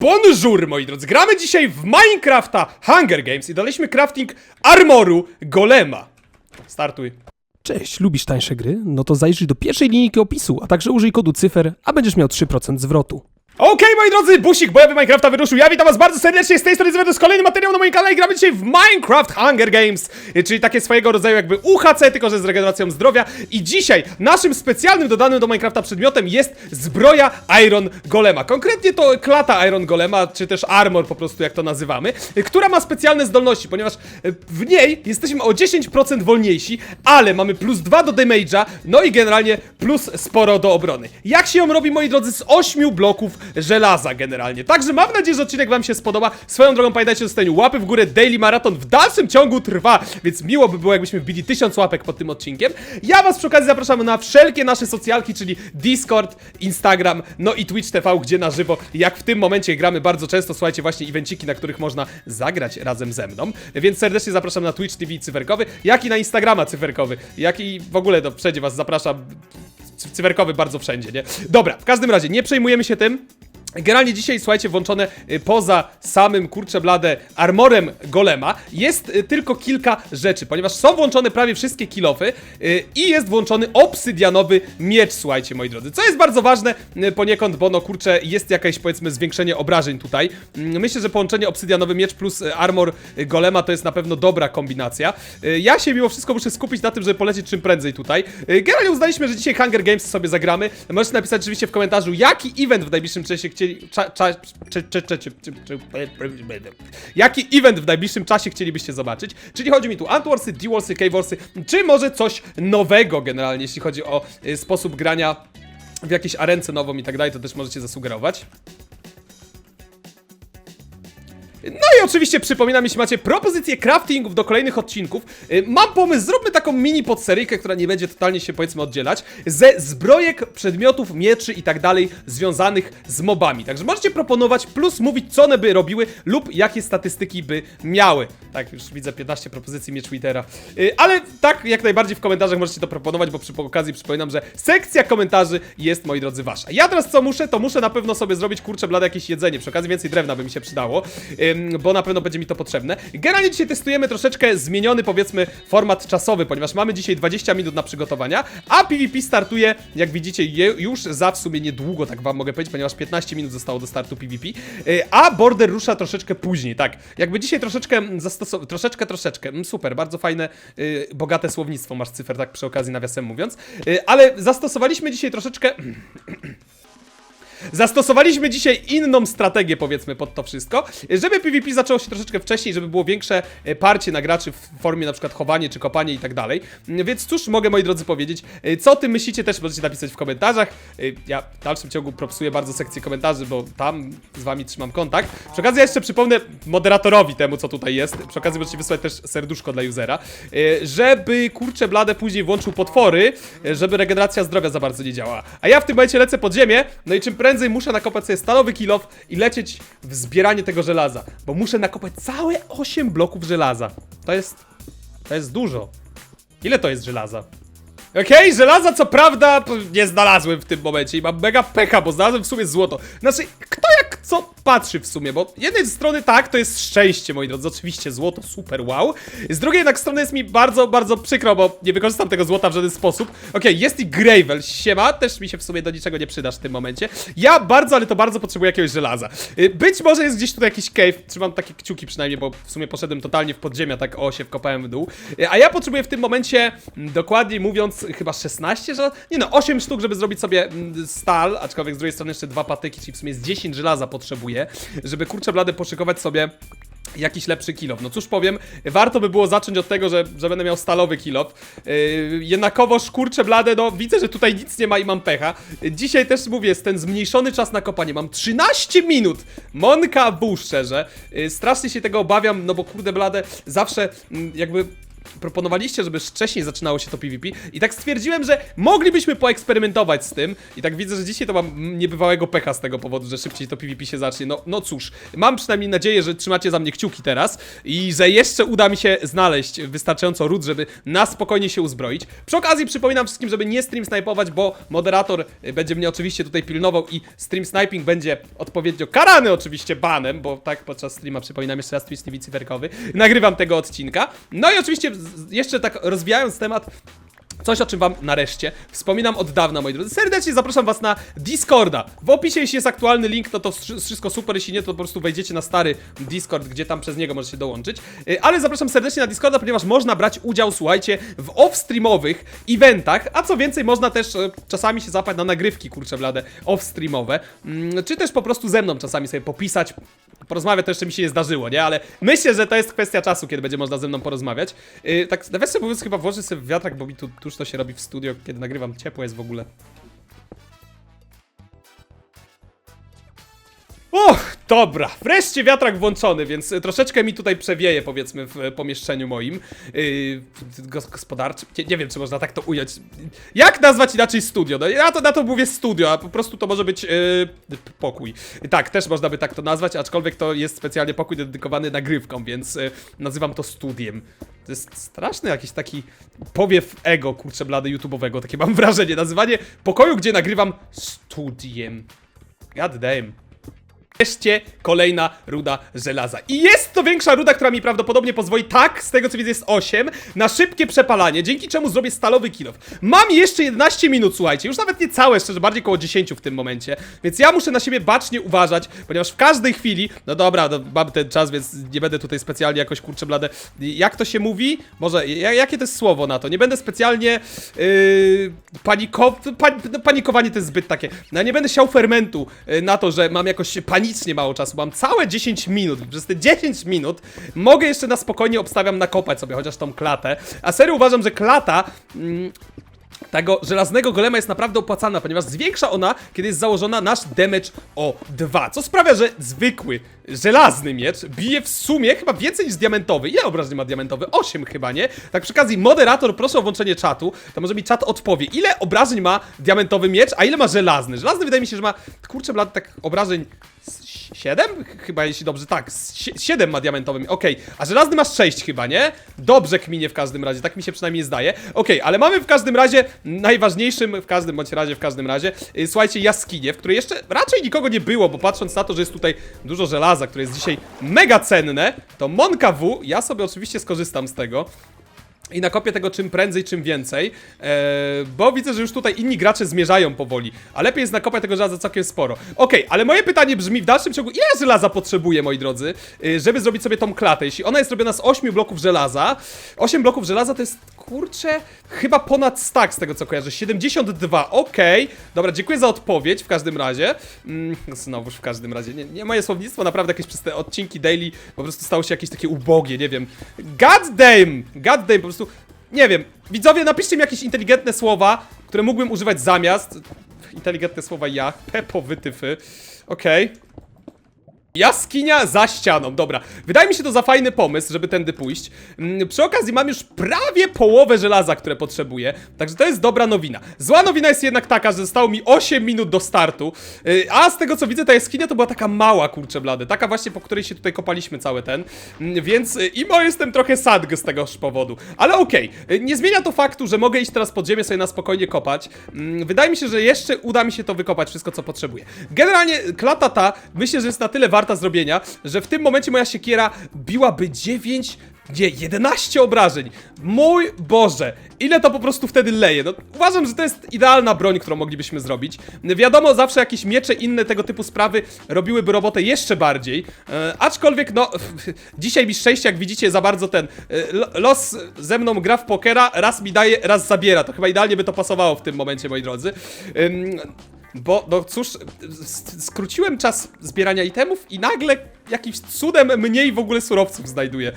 Bonjour, moi drodzy, gramy dzisiaj w Minecrafta Hunger Games i daliśmy crafting armoru golema. Startuj. Cześć, lubisz tańsze gry? No to zajrzyj do pierwszej linijki opisu, a także użyj kodu cyfer, a będziesz miał 3% zwrotu. Okej, moi drodzy, busik bojowy Minecrafta wyruszył. Ja witam was bardzo serdecznie z tej strony, jest kolejny materiał na moim kanale i gramy dzisiaj w Minecraft Hunger Games, y, czyli takie swojego rodzaju jakby UHC, tylko że z regeneracją zdrowia. I dzisiaj naszym specjalnym dodanym do Minecrafta przedmiotem jest zbroja Iron Golema. Konkretnie to klata Iron Golema, czy też armor po prostu jak to nazywamy, y, która ma specjalne zdolności, ponieważ y, w niej jesteśmy o 10% wolniejsi, ale mamy plus 2 do damage'a, no i generalnie plus sporo do obrony. Jak się ją robi, moi drodzy, z 8 bloków żelaza generalnie. Także mam nadzieję, że odcinek wam się spodoba. Swoją drogą pamiętajcie o zostawieniu łapy w górę, Daily Marathon w dalszym ciągu trwa, więc miło by było, jakbyśmy wbili 1000 łapek pod tym odcinkiem. Ja was przy okazji zapraszam na wszelkie nasze socjalki, czyli Discord, Instagram, no i Twitch TV, gdzie na żywo, jak w tym momencie gramy bardzo często, słuchajcie, właśnie evenciki, na których można zagrać razem ze mną. Więc serdecznie zapraszam na Twitch TV cyferkowy, jak i na Instagrama cyferkowy, jak i w ogóle do wszędzie was zapraszam. Cy- Cyferkowy bardzo wszędzie, nie? Dobra, w każdym razie nie przejmujemy się tym. Generalnie dzisiaj, słuchajcie, włączone y, poza samym kurcze blade armorem golema jest y, tylko kilka rzeczy, ponieważ są włączone prawie wszystkie kilofy y, i jest włączony obsydianowy miecz, słuchajcie, moi drodzy. Co jest bardzo ważne poniekąd, bo no kurczę, jest jakieś powiedzmy zwiększenie obrażeń tutaj. Mm, Myślę, że połączenie obsydianowy miecz plus armor golema to jest na pewno dobra kombinacja. Ja się mimo wszystko muszę skupić na tym, żeby polecieć czym prędzej tutaj. Generalnie uznaliśmy, że dzisiaj Hunger Games sobie zagramy. Możecie napisać oczywiście w komentarzu, jaki event w najbliższym czasie chcieli... Jaki event w najbliższym czasie chcielibyście zobaczyć? Czyli chodzi mi tu Antwarsy, D-Warsy, K-Warsy, czy może coś nowego generalnie, jeśli chodzi o y, sposób grania w jakiejś arence nową i tak dalej, to też możecie zasugerować. No i oczywiście przypominam, jeśli macie propozycje craftingów do kolejnych odcinków, y, mam pomysł, zróbmy taką mini podseryjkę, która nie będzie totalnie się powiedzmy oddzielać, ze zbrojek, przedmiotów, mieczy i tak dalej związanych z mobami. Także możecie proponować, plus mówić co one by robiły lub jakie statystyki by miały. Tak, już widzę 15 propozycji miecz Twittera. Y, Ale tak, jak najbardziej w komentarzach możecie to proponować, bo przy okazji przypominam, że sekcja komentarzy jest, moi drodzy, wasza. Ja teraz co muszę, to muszę na pewno sobie zrobić, kurczę blade, jakieś jedzenie. Przy okazji więcej drewna by mi się przydało, bo na pewno będzie mi to potrzebne. Generalnie dzisiaj testujemy troszeczkę zmieniony, powiedzmy, format czasowy, ponieważ mamy dzisiaj 20 minut na przygotowania, a PvP startuje, jak widzicie, już za w sumie niedługo, tak wam mogę powiedzieć, ponieważ 15 minut zostało do startu PvP, yy, a Border rusza troszeczkę później, tak. Jakby dzisiaj troszeczkę zastosować, troszeczkę, troszeczkę, mm, super, bardzo fajne, yy, bogate słownictwo masz cyfer, tak przy okazji nawiasem mówiąc, yy, ale zastosowaliśmy dzisiaj troszeczkę... Zastosowaliśmy dzisiaj inną strategię, powiedzmy, pod to wszystko, żeby PvP zaczęło się troszeczkę wcześniej, żeby było większe e, parcie na graczy w formie na przykład chowanie czy kopanie i tak dalej. Mm, Więc cóż mogę, moi drodzy, powiedzieć. E, Co o tym myślicie, też możecie napisać w komentarzach. E, Ja w dalszym ciągu propsuję bardzo sekcję komentarzy, bo tam z wami trzymam kontakt. Przy okazji ja jeszcze przypomnę moderatorowi temu, co tutaj jest. Przy okazji możecie wysłać też serduszko dla usera, żeby kurczę blade później włączył potwory, żeby regeneracja zdrowia za bardzo nie działała. A ja w tym momencie lecę pod ziemię, no i czym prędzej muszę nakopać sobie stalowy kilof i lecieć w zbieranie tego żelaza, bo muszę nakopać całe 8 bloków żelaza. To jest... to jest dużo. Ile to jest żelaza? Okej, żelaza co prawda nie znalazłem w tym momencie i mam mega pecha, bo znalazłem w sumie złoto. Znaczy, kto co patrzy w sumie, bo z jednej strony tak, to jest szczęście, moi drodzy, oczywiście złoto, super, wow. Z drugiej jednak strony jest mi bardzo, bardzo przykro, bo nie wykorzystam tego złota w żaden sposób. Okej, jest i Gravel, siema, też mi się w sumie do niczego nie przydasz w tym momencie. Ja bardzo, ale to bardzo potrzebuję jakiegoś żelaza. Y, Być może jest gdzieś tutaj jakiś cave, trzymam takie kciuki przynajmniej, bo w sumie poszedłem totalnie w podziemia, tak o się wkopałem w dół. Y, A ja potrzebuję w tym momencie, mm, dokładniej mówiąc, chyba 16 żelaza? Nie no, 8 sztuk, żeby zrobić sobie mm, stal, aczkolwiek z drugiej strony jeszcze dwa patyki, czyli w sumie z 10 żelaza potrzebuję, żeby kurczę blade poszykować sobie jakiś lepszy kilof. No cóż powiem, warto by było zacząć od tego, że, że będę miał stalowy kilof. Yy, jednakowoż kurczę blade, no widzę, że tutaj nic nie ma i mam pecha. Yy, Dzisiaj też mówię, jest ten zmniejszony czas na kopanie. Mam 13 minut! Monka bu, szczerze. Yy, strasznie się tego obawiam, no bo kurde blade, zawsze mm, jakby proponowaliście, żeby wcześniej zaczynało się to PvP i tak stwierdziłem, że moglibyśmy poeksperymentować z tym i tak widzę, że dzisiaj to mam niebywałego pecha z tego powodu, że szybciej to PvP się zacznie. No, no cóż, mam przynajmniej nadzieję, że trzymacie za mnie kciuki teraz i że jeszcze uda mi się znaleźć wystarczająco ród, żeby na spokojnie się uzbroić. Przy okazji przypominam wszystkim, żeby nie stream snajpować, bo moderator y, będzie mnie oczywiście tutaj pilnował i stream sniping będzie odpowiednio karany oczywiście banem, bo tak podczas streama, przypominam jeszcze raz Twitch TV cyferkowy, nagrywam tego odcinka. No i oczywiście jeszcze tak rozwijając temat, Coś, o czym wam nareszcie wspominam od dawna, moi drodzy. Serdecznie zapraszam was na Discorda. W opisie, jeśli jest aktualny link, no to wszy- wszystko super, jeśli nie, to po prostu wejdziecie na stary Discord, gdzie tam przez niego możecie dołączyć. Y, Ale zapraszam serdecznie na Discorda, ponieważ można brać udział, słuchajcie, w off-streamowych eventach, a co więcej, można też e, czasami się zapać na nagrywki, kurcze blade, off-streamowe, Mm, czy też po prostu ze mną czasami sobie popisać, porozmawiać to jeszcze mi się nie zdarzyło, nie? Ale myślę, że to jest kwestia czasu, kiedy będzie można ze mną porozmawiać. Yy, tak, nawiasem mówiąc, chyba włożę sobie wiatrak, bo mi tu tuż to się robi w studio, kiedy nagrywam. Ciepło jest w ogóle. Och, dobra, wreszcie wiatrak włączony, więc y, troszeczkę mi tutaj przewieje, powiedzmy, w y, pomieszczeniu moim yy, gos- gospodarczym. Nie, nie wiem, czy można tak to ująć. Jak nazwać inaczej studio? No, ja to na to mówię studio, a po prostu to może być yy, pokój. Tak, też można by tak to nazwać, aczkolwiek to jest specjalnie pokój dedykowany nagrywkom, więc yy, nazywam to studiem. To jest straszny jakiś taki powiew ego, kurczę, blady YouTube'owego, takie mam wrażenie. Nazywanie pokoju, gdzie nagrywam studiem. God damn. Wreszcie kolejna ruda żelaza. I jest to większa ruda, która mi prawdopodobnie pozwoli, tak, z tego co widzę jest 8, na szybkie przepalanie, dzięki czemu zrobię stalowy kilof. Mam jeszcze 11 minut, słuchajcie, już nawet nie całe, szczerze, bardziej koło 10 w tym momencie, więc ja muszę na siebie bacznie uważać, ponieważ w każdej chwili, no dobra, no, mam ten czas, więc nie będę tutaj specjalnie jakoś, kurczę blade, jak to się mówi? Może, ja- jakie to jest słowo na to? Nie będę specjalnie yy, paniko... Pan, no, panikowanie to jest zbyt takie, no nie będę siał fermentu yy, na to, że mam jakoś panicznie mało czasu, mam całe 10 minut, przez te 10 minut mogę jeszcze na spokojnie obstawiam nakopać sobie chociaż tą klatę, a serio uważam, że klata... Mm, tego żelaznego golema jest naprawdę opłacalna, ponieważ zwiększa ona, kiedy jest założona nasz damage o 2, co sprawia, że zwykły żelazny miecz bije w sumie chyba więcej niż diamentowy. Ile obrażeń ma diamentowy? 8 chyba, nie? Tak przy okazji, moderator, proszę o włączenie czatu, to może mi czat odpowie, ile obrażeń ma diamentowy miecz, a ile ma żelazny? Żelazny wydaje mi się, że ma, kurczę blad, tak obrażeń 7? Chyba jeśli dobrze, tak, 7 ma diamentowy, okej, a żelazny masz 6 chyba, nie? Dobrze kminie w każdym razie, tak mi się przynajmniej zdaje. Okej, ale mamy w każdym razie, najważniejszym, w każdym bądź razie, w każdym razie, y, słuchajcie, jaskinie, w której jeszcze raczej nikogo nie było, bo patrząc na to, że jest tutaj dużo żelaza, które jest dzisiaj mega cenne, to Monka W, ja sobie oczywiście skorzystam z tego. I nakopię tego czym prędzej, czym więcej, e, bo widzę, że już tutaj inni gracze zmierzają powoli, a lepiej jest nakopać tego żelaza całkiem sporo. Okej, ale moje pytanie brzmi w dalszym ciągu, ile żelaza potrzebuję, moi drodzy, y, żeby zrobić sobie tą klatę? Jeśli ona jest robiona z 8 bloków żelaza, 8 bloków żelaza to jest, kurczę, chyba ponad stack z tego co kojarzę, 72, okej, dobra, dziękuję za odpowiedź w każdym razie, mm, znowuż w każdym razie, nie, nie moje słownictwo naprawdę jakieś przez te odcinki daily po prostu stało się jakieś takie ubogie, nie wiem, god damn, god damn, po prostu nie wiem, widzowie, napiszcie mi jakieś inteligentne słowa, które mógłbym używać zamiast. Inteligentne słowa ja. Pepo, wytyfy. Okej. Jaskinia za ścianą, dobra. Wydaje mi się to za fajny pomysł, żeby tędy pójść. Mm, Przy okazji mam już prawie połowę żelaza, które potrzebuję, także to jest dobra nowina. Zła nowina jest jednak taka, że zostało mi 8 minut do startu, yy, a z tego co widzę ta jaskinia to była taka mała, kurczę blady, taka właśnie po której się tutaj kopaliśmy cały ten, Mm, więc yy, imo jestem trochę sadg z tegoż powodu. Ale okej, yy, nie zmienia to faktu, że mogę iść teraz pod ziemię sobie na spokojnie kopać. Mm, Wydaje mi się, że jeszcze uda mi się to wykopać, wszystko co potrzebuję. Generalnie klata ta, myślę, że jest na tyle warta zrobienia, że w tym momencie moja siekiera biłaby 9, nie, 11 obrażeń. Mój Boże, ile to po prostu wtedy leje. No, uważam, że to jest idealna broń, którą moglibyśmy zrobić. Wiadomo, zawsze jakieś miecze, inne tego typu sprawy robiłyby robotę jeszcze bardziej. E, aczkolwiek, no, dzisiaj mi szczęście, jak widzicie, za bardzo ten e, lo- los ze mną gra w pokera, raz mi daje, raz zabiera. To chyba idealnie by to pasowało w tym momencie, moi drodzy. Ym, bo, no cóż, skróciłem czas zbierania itemów i nagle jakimś cudem mniej w ogóle surowców znajduję.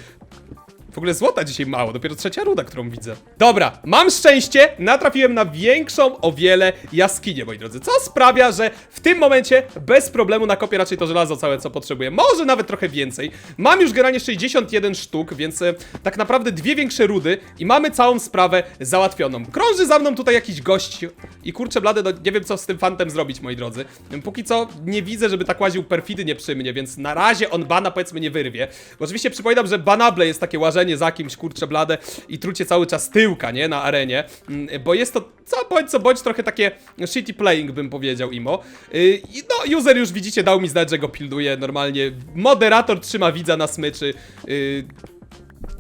W ogóle złota dzisiaj mało, dopiero trzecia ruda, którą widzę. Dobra, mam szczęście, natrafiłem na większą o wiele jaskinię, moi drodzy. Co sprawia, że w tym momencie bez problemu nakopię raczej to żelazo całe, co potrzebuję. Może nawet trochę więcej. Mam już generalnie 61 sztuk, więc e, tak naprawdę dwie większe rudy i mamy całą sprawę załatwioną. Krąży za mną tutaj jakiś gość i kurczę blady, no nie wiem co z tym fantem zrobić, moi drodzy. Póki co nie widzę, żeby tak łaził perfidnie przy mnie, więc na razie on bana powiedzmy nie wyrwie. Bo oczywiście przypominam, że banable jest takie łażenie za kimś, kurczę blade i trucie cały czas tyłka, nie, na arenie. Mm, Bo jest to co bądź co bądź trochę takie shitty playing bym powiedział imo. I no user już widzicie dał mi znać, że go pilnuje normalnie. Moderator trzyma widza na smyczy.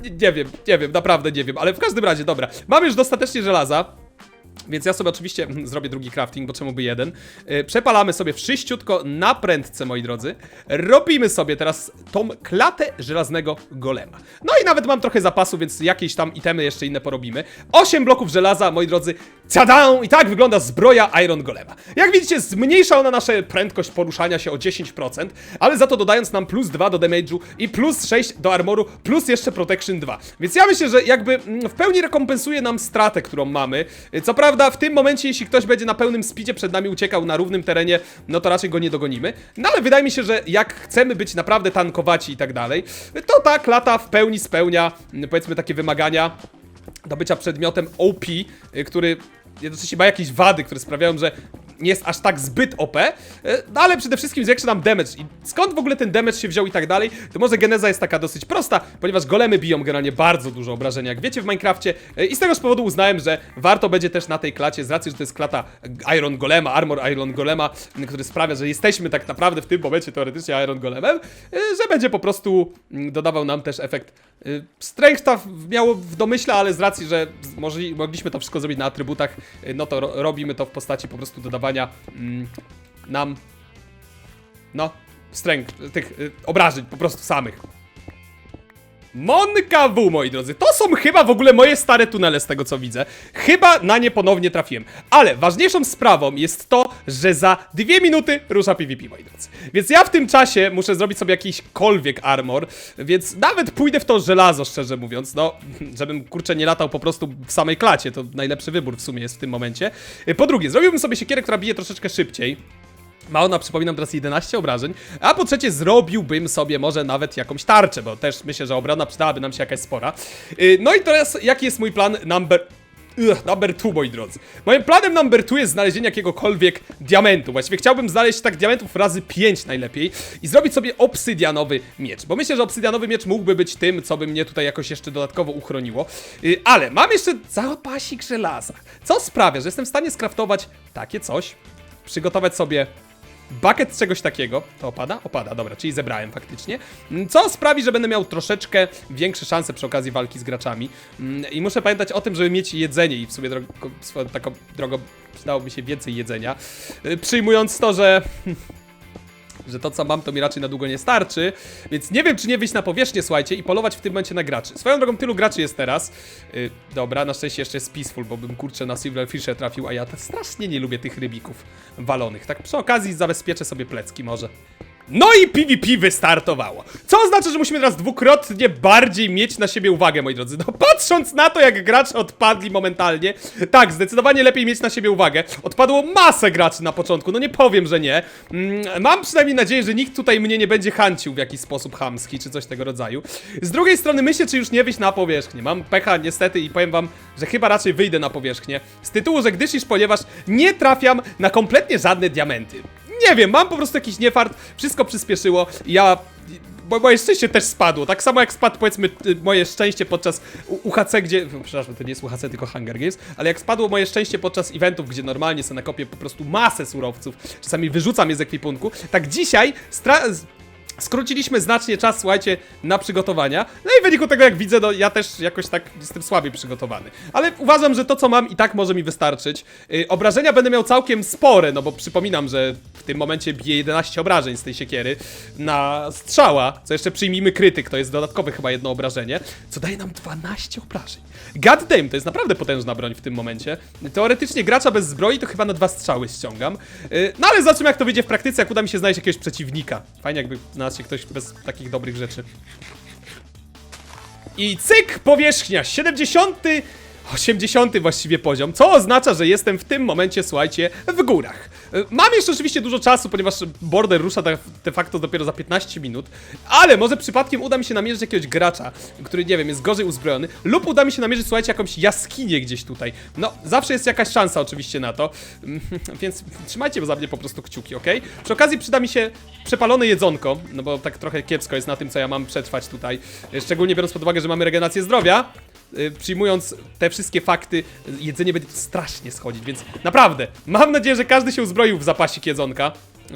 Nie, nie wiem, nie wiem, naprawdę nie wiem, ale w każdym razie, dobra. Mam już dostatecznie żelaza. Więc ja sobie oczywiście zrobię drugi crafting, bo czemu by jeden. Yy, przepalamy sobie wszyściutko na prędce, moi drodzy. Robimy sobie teraz tą klatę żelaznego golema. No i nawet mam trochę zapasu, więc jakieś tam itemy jeszcze inne porobimy. 8 bloków żelaza, moi drodzy. Cadą! I tak wygląda zbroja Iron Golema. Jak widzicie, zmniejsza ona naszą prędkość poruszania się o 10%, ale za to dodając nam plus 2 do damage'u i plus 6 do armoru, plus jeszcze protection 2. Więc ja myślę, że jakby mm, w pełni rekompensuje nam stratę, którą mamy. Co prawda w tym momencie, jeśli ktoś będzie na pełnym speedzie przed nami uciekał na równym terenie, no to raczej go nie dogonimy. No ale wydaje mi się, że jak chcemy być naprawdę tankowaci i tak dalej, to ta klata w pełni spełnia, mm, powiedzmy, takie wymagania do bycia przedmiotem OP, y, który jednocześnie ma jakieś wady, które sprawiają, że nie jest aż tak zbyt OP, y, no ale przede wszystkim zwiększa nam damage. I skąd w ogóle ten damage się wziął i tak dalej, to może geneza jest taka dosyć prosta, ponieważ golemy biją generalnie bardzo dużo obrażenia, jak wiecie w Minecrafcie y, i z tegoż powodu uznałem, że warto będzie też na tej klacie, z racji, że to jest klata Iron Golema, Armor Iron Golema, który sprawia, że jesteśmy tak naprawdę w tym momencie teoretycznie Iron Golemem, y, że będzie po prostu dodawał nam też efekt y, Strength'a w- miało w domyśle, ale z racji, że mogliśmy to wszystko zrobić na atrybutach, y, no to ro, robimy to w postaci po prostu dodawania mm, nam no, strength, tych y, obrażeń po prostu samych. Monka W, moi drodzy. To są chyba w ogóle moje stare tunele z tego co widzę. Chyba na nie ponownie trafiłem. Ale ważniejszą sprawą jest to, że za dwie minuty rusza PvP, moi drodzy. Więc ja w tym czasie muszę zrobić sobie jakiśkolwiek armor, więc nawet pójdę w to żelazo, szczerze mówiąc. No, żebym kurczę nie latał po prostu w samej klacie. To najlepszy wybór w sumie jest w tym momencie. Po drugie, zrobiłbym sobie siekierę, która bije troszeczkę szybciej. Ma ona, przypominam, teraz 11 obrażeń. A po trzecie, zrobiłbym sobie może nawet jakąś tarczę, bo też myślę, że obrona przydałaby nam się jakaś spora. Yy, no i teraz, jaki jest mój plan number... Ugh, number two, moi drodzy. Moim planem number two jest znalezienie jakiegokolwiek diamentu. Właściwie chciałbym znaleźć tak diamentów razy 5 najlepiej i zrobić sobie obsydianowy miecz. Bo myślę, że obsydianowy miecz mógłby być tym, co by mnie tutaj jakoś jeszcze dodatkowo uchroniło. Yy, ale mam jeszcze zapasik żelaza. Co sprawia, że jestem w stanie skraftować takie coś, przygotować sobie bucket czegoś takiego. To opada? Opada, dobra, czyli zebrałem faktycznie. Mm, Co sprawi, że będę miał troszeczkę większe szanse przy okazji walki z graczami. Mm, I muszę pamiętać o tym, żeby mieć jedzenie i w sumie drogo, taką drogą przydałoby się więcej jedzenia. Y, Przyjmując to, że że to co mam to mi raczej na długo nie starczy, więc nie wiem czy nie wyjść na powierzchnię, słuchajcie, i polować w tym momencie na graczy. Swoją drogą tylu graczy jest teraz. Yy, dobra, na szczęście jeszcze jest Peaceful, bo bym kurczę na Silverfisher trafił, a ja strasznie nie lubię tych rybików walonych. Tak przy okazji zabezpieczę sobie plecki może. No i PvP wystartowało. Co oznacza, że musimy teraz dwukrotnie bardziej mieć na siebie uwagę, moi drodzy. No patrząc na to, jak gracze odpadli momentalnie, tak, zdecydowanie lepiej mieć na siebie uwagę. Odpadło masę graczy na początku, no nie powiem, że nie. Mm, mam przynajmniej nadzieję, że nikt tutaj mnie nie będzie hancił w jakiś sposób hamski, czy coś tego rodzaju. Z drugiej strony myślę, czy już nie wyjść na powierzchnię. Mam pecha niestety i powiem wam, że chyba raczej wyjdę na powierzchnię. Z tytułu, że gdyż iż ponieważ nie trafiam na kompletnie żadne diamenty. Nie wiem, mam po prostu jakiś niefart, wszystko przyspieszyło, ja... Bo moje szczęście też spadło, tak samo jak spadł powiedzmy moje szczęście podczas UHC, gdzie... Przepraszam, to nie jest UHC, tylko Hunger Games, ale jak spadło moje szczęście podczas eventów, gdzie normalnie sobie nakopię po prostu masę surowców, czasami wyrzucam je z ekwipunku, tak dzisiaj. Skróciliśmy znacznie czas, słuchajcie, na przygotowania. No i w wyniku tego, jak widzę, no ja też jakoś tak jestem słabiej przygotowany. Ale uważam, że to, co mam, i tak może mi wystarczyć. Yy, obrażenia będę miał całkiem spore, no bo przypominam, że w tym momencie bije 11 obrażeń z tej siekiery na strzała. Co jeszcze przyjmijmy krytyk, to jest dodatkowe chyba jedno obrażenie, co daje nam 12 obrażeń. God damn, to jest naprawdę potężna broń w tym momencie. Teoretycznie gracza bez zbroi to chyba na dwa strzały ściągam. Yy, no ale zobaczymy, jak to wyjdzie w praktyce, jak uda mi się znaleźć jakiegoś przeciwnika. Fajnie, jakby znalazł się ktoś bez takich dobrych rzeczy. I cyk, powierzchnia, 70, 80 właściwie poziom, co oznacza, że jestem w tym momencie, słuchajcie, w górach. Y, Mam jeszcze oczywiście dużo czasu, ponieważ border rusza de- de facto dopiero za 15 minut, ale może przypadkiem uda mi się namierzyć jakiegoś gracza, który, nie wiem, jest gorzej uzbrojony, lub uda mi się namierzyć, słuchajcie, jakąś jaskinię gdzieś tutaj. No, zawsze jest jakaś szansa oczywiście na to, więc trzymajcie za mnie po prostu kciuki, ok? Przy okazji przyda mi się przepalone jedzonko, no bo tak trochę kiepsko jest na tym, co ja mam przetrwać tutaj, szczególnie biorąc pod uwagę, że mamy regenerację zdrowia, przyjmując te wszystkie fakty, y, jedzenie będzie strasznie schodzić, więc naprawdę, mam nadzieję, że każdy się uzbroił w zapasik jedzonka,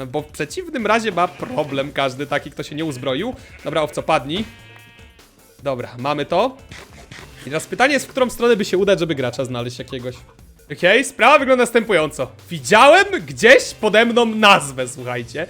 bo w przeciwnym razie ma problem każdy taki, kto się nie uzbroił. Dobra, owco, padnij. Dobra, mamy to. I teraz pytanie jest, w którą stronę by się udać, żeby gracza znaleźć jakiegoś. Okej, sprawa wygląda następująco. Widziałem gdzieś pode mną nazwę, słuchajcie.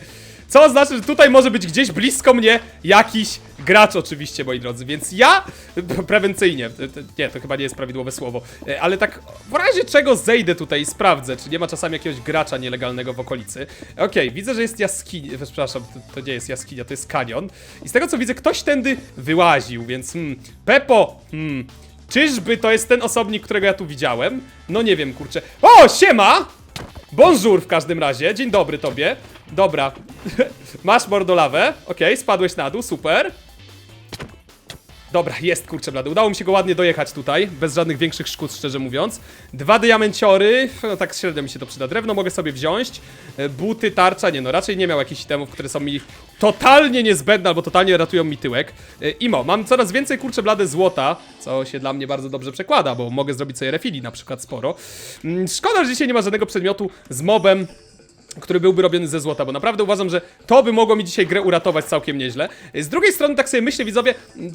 Co oznacza, że tutaj może być gdzieś blisko mnie jakiś gracz oczywiście, moi drodzy, więc ja prewencyjnie, nie, to chyba nie jest prawidłowe słowo, e, ale tak w razie czego zejdę tutaj i sprawdzę, czy nie ma czasami jakiegoś gracza nielegalnego w okolicy. Okej, widzę, że jest jaskinia, e, przepraszam, to nie jest jaskinia, to jest kanion. I z tego co widzę, ktoś tędy wyłaził, więc hmm, Pepo, hmm, czyżby to jest ten osobnik, którego ja tu widziałem? No nie wiem, kurczę. O, siema! Bonjour w każdym razie, dzień dobry tobie. Dobra, masz mordolawę, okej, spadłeś na dół, super. Dobra, jest kurczę blady. Udało mi się go ładnie dojechać tutaj, bez żadnych większych szkód, szczerze mówiąc. Dwa diamenciory, no tak średnio mi się to przyda. Drewno mogę sobie wziąć. E, Buty, tarcza, nie no, raczej nie miał jakichś itemów, które są mi totalnie niezbędne albo totalnie ratują mi tyłek. E, Imo, mam coraz więcej kurczę blade złota, co się dla mnie bardzo dobrze przekłada, bo mogę zrobić sobie refili na przykład sporo. Mm, Szkoda, że dzisiaj nie ma żadnego przedmiotu z mobem, który byłby robiony ze złota, bo naprawdę uważam, że to by mogło mi dzisiaj grę uratować całkiem nieźle. Z drugiej strony, tak sobie myślę, widzowie, mm,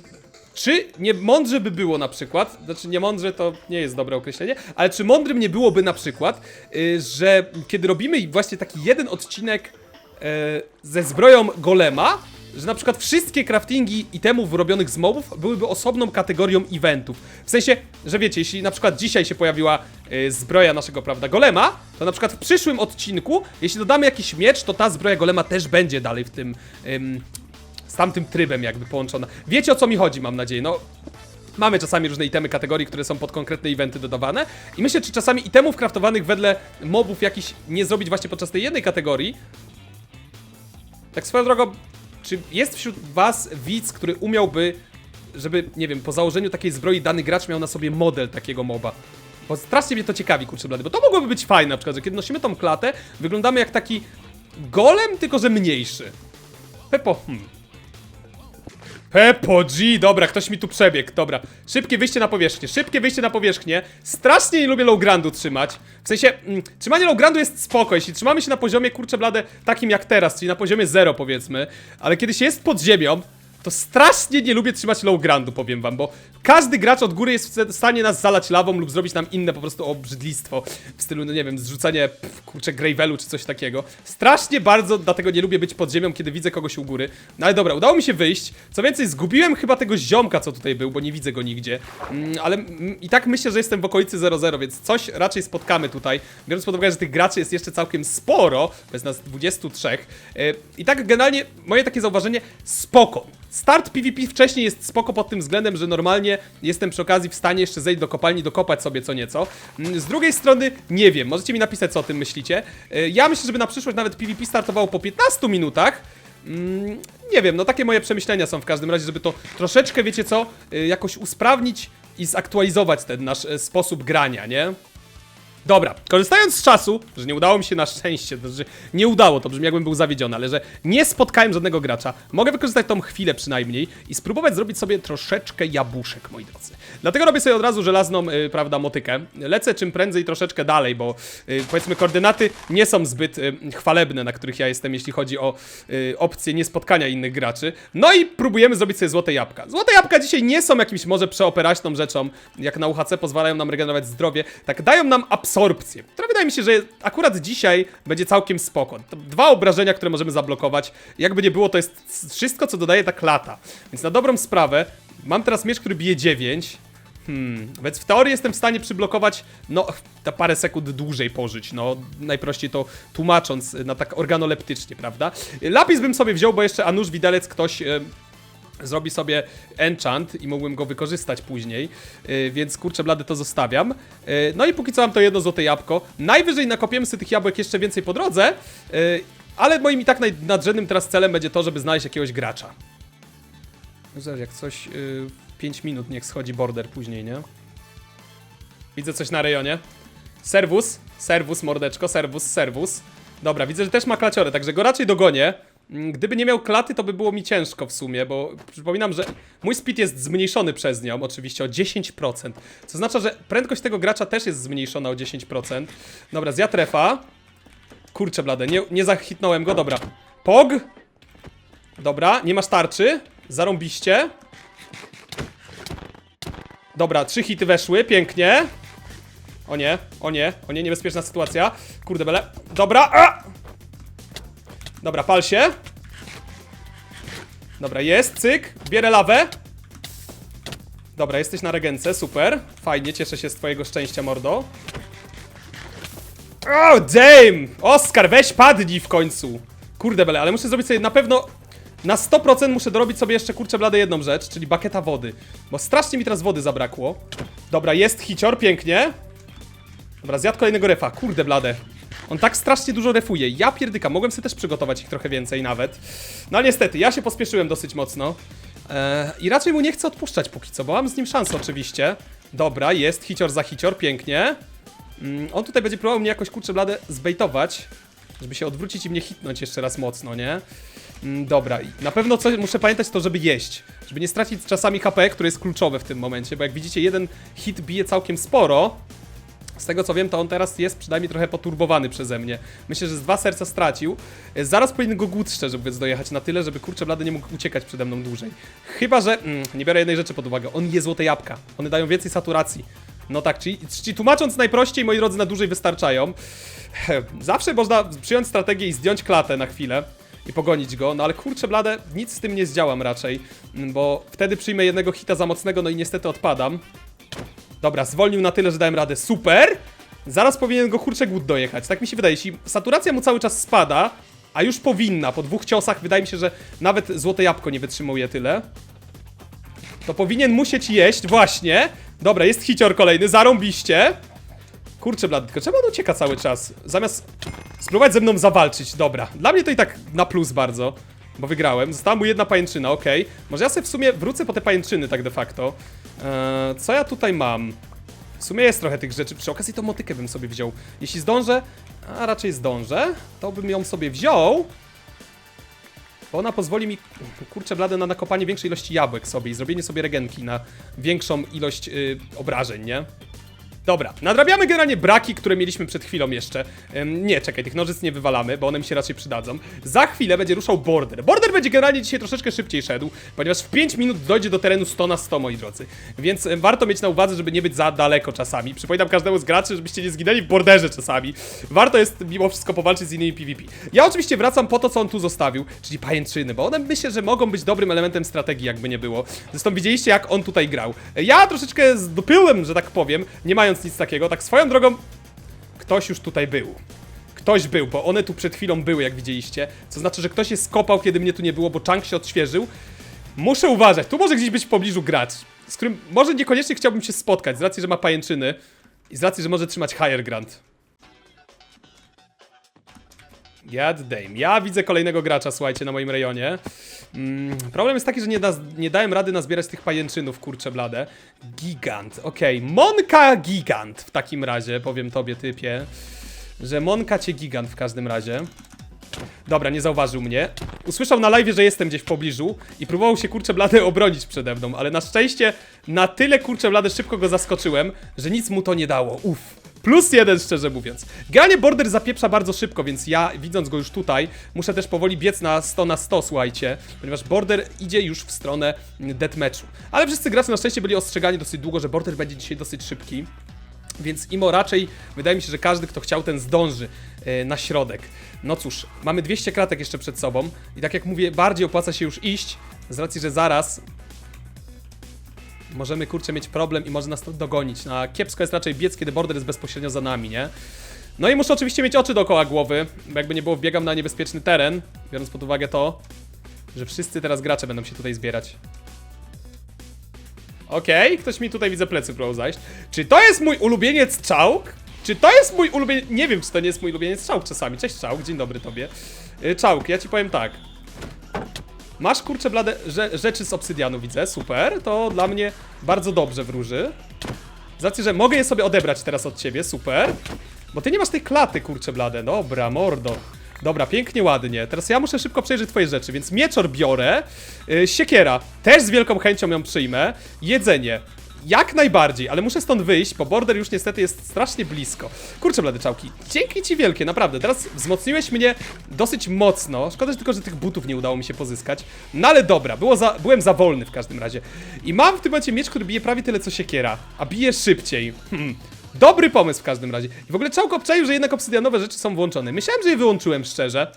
czy nie mądrze by było na przykład, znaczy nie mądrze to nie jest dobre określenie, ale czy mądrym nie byłoby na przykład, y, że kiedy robimy właśnie taki jeden odcinek y, ze zbroją golema, że na przykład wszystkie craftingi itemów robionych z mobów byłyby osobną kategorią eventów. W sensie, że wiecie, jeśli na przykład dzisiaj się pojawiła y, zbroja naszego, prawda, golema, to na przykład w przyszłym odcinku, jeśli dodamy jakiś miecz, to ta zbroja golema też będzie dalej w tym, ym, z tamtym trybem jakby połączona. Wiecie o co mi chodzi, mam nadzieję, no... Mamy czasami różne itemy kategorii, które są pod konkretne eventy dodawane i myślę, czy czasami itemów craftowanych wedle mobów jakiś nie zrobić właśnie podczas tej jednej kategorii, tak swoją drogą, czy jest wśród was widz, który umiałby, żeby, nie wiem, po założeniu takiej zbroi dany gracz miał na sobie model takiego moba? Bo strasznie mnie to ciekawi, kurczę blady, bo to mogłoby być fajne na przykład, że kiedy nosimy tą klatę, wyglądamy jak taki golem, tylko że mniejszy. Pepo, hmm. Pepo G, dobra, ktoś mi tu przebiegł, dobra. Szybkie wyjście na powierzchnię, szybkie wyjście na powierzchnię. Strasznie nie lubię low grandu trzymać. W sensie, mm, trzymanie low grandu jest spoko, jeśli trzymamy się na poziomie, kurczę blade, takim jak teraz, czyli na poziomie 0 powiedzmy. Ale kiedy się jest pod ziemią, to strasznie nie lubię trzymać low grandu, powiem wam, bo każdy gracz od góry jest w stanie nas zalać lawą lub zrobić nam inne po prostu obrzydlistwo. W stylu, no nie wiem, zrzucanie, pff, kurczę, gravelu czy coś takiego. Strasznie bardzo dlatego nie lubię być pod ziemią, kiedy widzę kogoś u góry. No ale dobra, udało mi się wyjść. Co więcej, zgubiłem chyba tego ziomka, co tutaj był, bo nie widzę go nigdzie. Mm, ale mm, i tak myślę, że jestem w okolicy 00, więc coś raczej spotkamy tutaj. Biorąc pod uwagę, że tych graczy jest jeszcze całkiem sporo, bez nas 23. Yy, I tak generalnie moje takie zauważenie, spoko. Start PvP wcześniej jest spoko pod tym względem, że normalnie jestem przy okazji w stanie jeszcze zejść do kopalni, dokopać sobie co nieco. Mm, Z drugiej strony, nie wiem, możecie mi napisać, co o tym myślicie. Yy, Ja myślę, żeby na przyszłość nawet PvP startowało po 15 minutach. Mm, nie wiem, no takie moje przemyślenia są w każdym razie, żeby to troszeczkę, wiecie co, yy, jakoś usprawnić i zaktualizować ten nasz e, sposób grania, nie? Dobra, korzystając z czasu, że nie udało mi się na szczęście, to znaczy nie udało, to brzmi jakbym był zawiedziony, ale że nie spotkałem żadnego gracza, mogę wykorzystać tą chwilę przynajmniej i spróbować zrobić sobie troszeczkę jabłuszek, moi drodzy. Dlatego robię sobie od razu żelazną, y, prawda, motykę. Lecę czym prędzej troszeczkę dalej, bo y, powiedzmy koordynaty nie są zbyt y, chwalebne, na których ja jestem, jeśli chodzi o y, opcję niespotkania innych graczy. No i próbujemy zrobić sobie złote jabłka. Złote jabłka dzisiaj nie są jakimś może przeoperaśną rzeczą, jak na UHC pozwalają nam regenerować zdrowie, tak dają nam absorpcję, która wydaje mi się, że akurat dzisiaj będzie całkiem spoko. Dwa obrażenia, które możemy zablokować. Jakby nie było, to jest wszystko, co dodaje ta klata. Więc na dobrą sprawę, mam teraz miecz, który bije 9. Hmm, więc w teorii jestem w stanie przyblokować, no, na parę sekund dłużej pożyć, no, najprościej to tłumacząc, na tak organoleptycznie, prawda? Lapis bym sobie wziął, bo jeszcze a nuż widelec ktoś... E, zrobi sobie enchant i mógłbym go wykorzystać później, yy, więc kurczę blady to zostawiam. Yy, no i póki co mam to jedno złote jabłko. Najwyżej nakopiemy sobie tych jabłek jeszcze więcej po drodze, yy, ale moim i tak naj- nadrzędnym teraz celem będzie to, żeby znaleźć jakiegoś gracza. No Zobacz, jak coś yy, 5 minut niech schodzi border później, nie? Widzę coś na rejonie. Serwus, serwus, mordeczko, serwus, serwus. Dobra, widzę, że też ma klaciorę, także go raczej dogonię. Mm, Gdyby nie miał klaty, to by było mi ciężko w sumie, bo przypominam, że mój speed jest zmniejszony przez nią, oczywiście o 10%. Co oznacza, że prędkość tego gracza też jest zmniejszona o 10%. Dobra, zja trefa. Kurczę blade, nie, nie zahitnąłem go, dobra. Pog. Dobra, nie masz tarczy. Zarąbiście. Dobra, trzy hity weszły, pięknie. O nie, o nie, o nie, niebezpieczna sytuacja. Kurde bele. Dobra, a! Dobra, pal się. Dobra, jest, cyk. Bierę lawę. Dobra, jesteś na regence, super. Fajnie, cieszę się z twojego szczęścia, mordo. Oh, damn! Oskar, weź padnij w końcu. Kurde bele, ale muszę zrobić sobie na pewno... Na 100% muszę dorobić sobie jeszcze, kurczę blade, jedną rzecz, czyli baketa wody. Bo strasznie mi teraz wody zabrakło. Dobra, jest hicior, pięknie. Dobra, zjadł kolejnego refa. Kurde blade. On tak strasznie dużo refuje. Ja pierdyka, mogłem sobie też przygotować ich trochę więcej nawet. No niestety, ja się pospieszyłem dosyć mocno. Eee, I raczej mu nie chcę odpuszczać póki co, bo mam z nim szansę oczywiście. Dobra, jest hicior za hicior, pięknie. Mm, on tutaj będzie próbował mnie jakoś kurczę blade zbejtować, żeby się odwrócić i mnie hitnąć jeszcze raz mocno, nie? Mm, Dobra, na pewno coś muszę pamiętać to, żeby jeść. Żeby nie stracić czasami HP, które jest kluczowe w tym momencie, bo jak widzicie, jeden hit bije całkiem sporo. Z tego co wiem, to on teraz jest przynajmniej trochę poturbowany przeze mnie. Myślę, że z dwa serca stracił. E, Zaraz powinien go głód szczerze mówiąc dojechać na tyle, żeby kurczę blady nie mógł uciekać przede mną dłużej. Chyba, że... Mm, nie biorę jednej rzeczy pod uwagę. On je złote jabłka. One dają więcej saturacji. No tak, czyli, czyli tłumacząc najprościej, moi drodzy, na dłużej wystarczają. Zawsze można przyjąć strategię i zdjąć klatę na chwilę i pogonić go, no ale kurczę blade, nic z tym nie zdziałam raczej, bo wtedy przyjmę jednego hita za mocnego, no i niestety odpadam. Dobra, zwolnił na tyle, że dałem radę. Super! Zaraz powinien go kurczę głód dojechać. Tak mi się wydaje. Jeśli saturacja mu cały czas spada, a już powinna, po dwóch ciosach, wydaje mi się, że nawet złote jabłko nie wytrzymuje tyle. To powinien musieć jeść, właśnie. Dobra, jest hicior kolejny, zarąbiście. Kurczę blady, tylko czemu on ucieka cały czas? Zamiast spróbować ze mną zawalczyć, dobra. Dla mnie to i tak na plus bardzo, bo wygrałem. Została mu jedna pajęczyna, okej. Może ja sobie w sumie wrócę po te pajęczyny tak de facto. Eee, co ja tutaj mam? W sumie jest trochę tych rzeczy. Przy okazji to motykę bym sobie wziął. Jeśli zdążę, a raczej zdążę, to bym ją sobie wziął. Bo ona pozwoli mi, kurczę blade, na nakopanie większej ilości jabłek sobie i zrobienie sobie regenki na większą ilość y, obrażeń, nie? Dobra, nadrabiamy generalnie braki, które mieliśmy przed chwilą jeszcze. Nie, czekaj, tych nożyc nie wywalamy, bo one mi się raczej przydadzą. Za chwilę będzie ruszał border. Border będzie generalnie dzisiaj troszeczkę szybciej szedł, ponieważ w 5 minut dojdzie do terenu 100 na 100, moi drodzy. Więc warto mieć na uwadze, żeby nie być za daleko czasami. Przypominam każdemu z graczy, żebyście nie zginęli w borderze czasami. Warto jest mimo wszystko powalczyć z innymi PvP. Ja oczywiście wracam po to, co on tu zostawił, czyli pajęczyny, bo one myślę, że mogą być dobrym elementem strategii, jakby nie było. Zresztą widzieliście, jak on tutaj grał. Ja troszeczkę zdupyłem, że tak powiem, nie mając nic takiego. Tak swoją drogą, ktoś już tutaj był. Ktoś był, bo one tu przed chwilą były, jak widzieliście. Co znaczy, że ktoś je skopał, kiedy mnie tu nie było, bo Chunk się odświeżył. Muszę uważać, tu może gdzieś być w pobliżu gracz, z którym może niekoniecznie chciałbym się spotkać, z racji, że ma pajęczyny i z racji, że może trzymać higher grant. God damn. Ja widzę kolejnego gracza, słuchajcie, na moim rejonie. Mm, problem jest taki, że nie, da, nie dałem rady nazbierać tych pajęczynów, kurcze blade. Gigant, okej. Monka gigant w takim razie, powiem tobie, typie. Że Monka cię gigant w każdym razie. Dobra, nie zauważył mnie. Usłyszał na live, że jestem gdzieś w pobliżu i próbował się kurcze blade obronić przede mną, ale na szczęście na tyle kurcze blade szybko go zaskoczyłem, że nic mu to nie dało. Uff. Plus jeden, szczerze mówiąc. Generalnie border zapieprza bardzo szybko, więc ja, widząc go już tutaj, muszę też powoli biec na 100 na 100, słuchajcie, ponieważ border idzie już w stronę deathmatchu. Ale wszyscy gracze na szczęście byli ostrzegani dosyć długo, że border będzie dzisiaj dosyć szybki. Więc imo raczej, wydaje mi się, że każdy, kto chciał, ten zdąży e, na środek. No cóż, mamy 200 kratek jeszcze przed sobą i tak jak mówię, bardziej opłaca się już iść, z racji, że zaraz możemy, kurczę, mieć problem i może nas to dogonić. No, a kiepsko jest raczej biec, kiedy border jest bezpośrednio za nami, nie? No i muszę oczywiście mieć oczy dookoła głowy, bo jakby nie było, wbiegam na niebezpieczny teren, biorąc pod uwagę to. że wszyscy teraz gracze będą się tutaj zbierać. Okej, ktoś mi tutaj widzę plecy próbował zajść. Czy to jest mój ulubieniec Czołg? Czy to jest mój ulubieniec... Nie wiem, czy to nie jest mój ulubieniec Czołg czasami. Cześć Czołg, dzień dobry tobie. Y, Czołg, ja ci powiem tak. Masz kurczę blade rze rzeczy z obsydianu, widzę, super. To dla mnie bardzo dobrze wróży. Znaczy, że mogę je sobie odebrać teraz od ciebie, super. Bo ty nie masz tej klaty, kurczę blade. Dobra, mordo. Dobra, pięknie, ładnie. Teraz ja muszę szybko przejrzeć twoje rzeczy, więc mieczor biorę. Yy, siekiera, też z wielką chęcią ją przyjmę. Jedzenie. Jak najbardziej, ale muszę stąd wyjść, bo border już niestety jest strasznie blisko. Kurczę, blady czałki, dzięki ci wielkie, naprawdę. Teraz wzmocniłeś mnie dosyć mocno. Szkoda że tylko, że tych butów nie udało mi się pozyskać. No ale dobra, było za, byłem za wolny w każdym razie. I mam w tym momencie miecz, który bije prawie tyle co siekiera, a bije szybciej. Hmm. Dobry pomysł w każdym razie. I w ogóle czałko obczaił, że jednak obsydianowe rzeczy są włączone. Myślałem, że je wyłączyłem szczerze.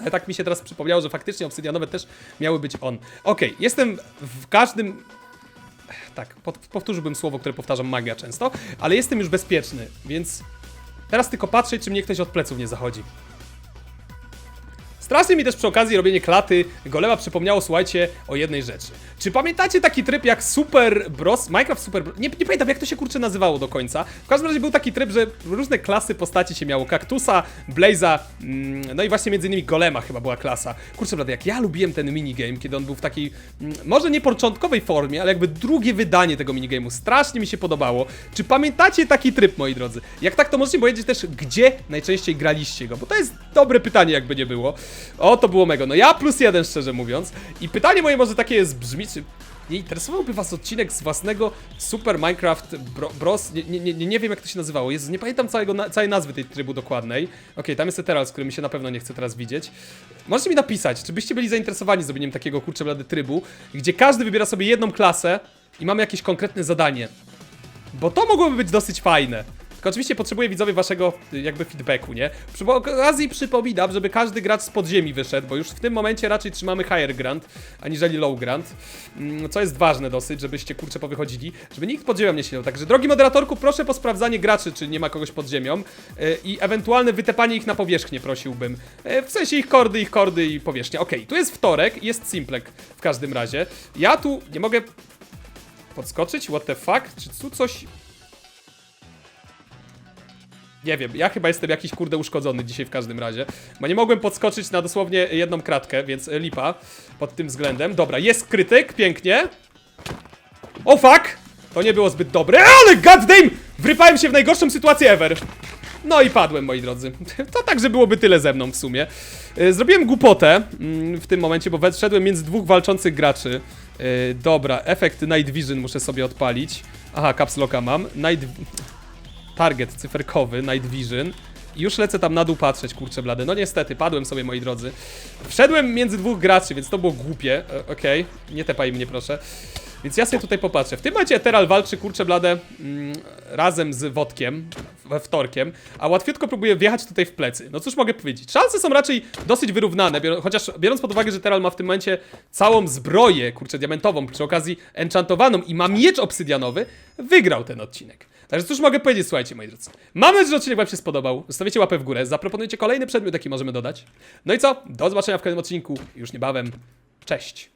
Ale tak mi się teraz przypomniało, że faktycznie obsydianowe też miały być on. Okej, jestem w każdym tak, powtórzyłbym słowo, które powtarzam magia często, ale jestem już bezpieczny, więc teraz tylko patrzę, czy mnie ktoś od pleców nie zachodzi. Strasznie mi też przy okazji robienie klaty golema przypomniało, słuchajcie, o jednej rzeczy. Czy pamiętacie taki tryb jak Super Bros? Minecraft Super Bros? Nie, nie pamiętam jak to się kurczę nazywało do końca. W każdym razie był taki tryb, że różne klasy postaci się miało. Kaktusa, Blaze'a, mm, no i właśnie między innymi golema chyba była klasa. Kurczę, blady, jak ja lubiłem ten minigame, kiedy on był w takiej, mm, może nie początkowej formie, ale jakby drugie wydanie tego minigame'u. Strasznie mi się podobało. Czy pamiętacie taki tryb, moi drodzy? Jak tak, to możecie powiedzieć też, gdzie najczęściej graliście go, bo to jest dobre pytanie, jakby nie było. O, to było mega. No ja plus jeden, szczerze mówiąc. I pytanie moje może takie jest, brzmi, czy nie interesowałby was odcinek z własnego Super Minecraft Bro Bros? Nie, nie, nie, nie wiem jak to się nazywało. Jezu, nie pamiętam całego, na, całej nazwy tej trybu dokładnej. Okej, tam jest Eteral, z którym się na pewno nie chce teraz widzieć. Możecie mi napisać, czy byście byli zainteresowani zrobieniem takiego kurczę blady trybu, gdzie każdy wybiera sobie jedną klasę i mamy jakieś konkretne zadanie. Bo to mogłoby być dosyć fajne. Tylko oczywiście potrzebuję widzowie waszego y, jakby feedbacku, nie? Przy okazji przypominam, żeby każdy gracz z podziemi wyszedł, bo już w tym momencie raczej trzymamy higher grant, aniżeli low grant. Mm, Co jest ważne dosyć, żebyście kurczę powychodzili, żeby nikt pod ziemią nie siedział. Także drogi moderatorku, proszę po sprawdzanie graczy, czy nie ma kogoś pod ziemią y, i ewentualne wytepanie ich na powierzchnię prosiłbym. Y, W sensie ich kordy, ich kordy i powierzchnia. Okej, tu jest wtorek, jest simplek w każdym razie. Ja tu nie mogę podskoczyć, what the fuck? Czy tu coś nie wiem, ja chyba jestem jakiś kurde uszkodzony dzisiaj w każdym razie, bo nie mogłem podskoczyć na dosłownie jedną kratkę, więc e, lipa pod tym względem. Dobra, jest krytyk, pięknie. O fuck! To nie było zbyt dobre, ale goddamn! Wrypałem się w najgorszą sytuację ever. No i padłem, moi drodzy. To także byłoby tyle ze mną w sumie. E, Zrobiłem głupotę mm, w tym momencie, bo wszedłem między dwóch walczących graczy. E, Dobra, efekt Night Vision muszę sobie odpalić. Aha, caps locka mam. Night target cyferkowy, Night Vision. I już lecę tam na dół patrzeć, kurczę blady. No niestety, padłem sobie, moi drodzy. Wszedłem między dwóch graczy, więc to było głupie. E, Okej, nie tepaj mnie, proszę. Więc ja sobie tutaj popatrzę. W tym momencie Eteral walczy, kurczę blade, mm, razem z Wodkiem, we wtorkiem, a łatwiutko próbuje wjechać tutaj w plecy. No cóż mogę powiedzieć? Szanse są raczej dosyć wyrównane, bior chociaż biorąc pod uwagę, że Teral ma w tym momencie całą zbroję, kurczę, diamentową, przy okazji enchantowaną i ma miecz obsydianowy, wygrał ten odcinek. Także cóż mogę powiedzieć, słuchajcie, moi drodzy. Mam nadzieję, że odcinek wam się spodobał. Zostawicie łapę w górę, zaproponujcie kolejny przedmiot, jaki możemy dodać. No i co? Do zobaczenia w kolejnym odcinku już niebawem. Cześć!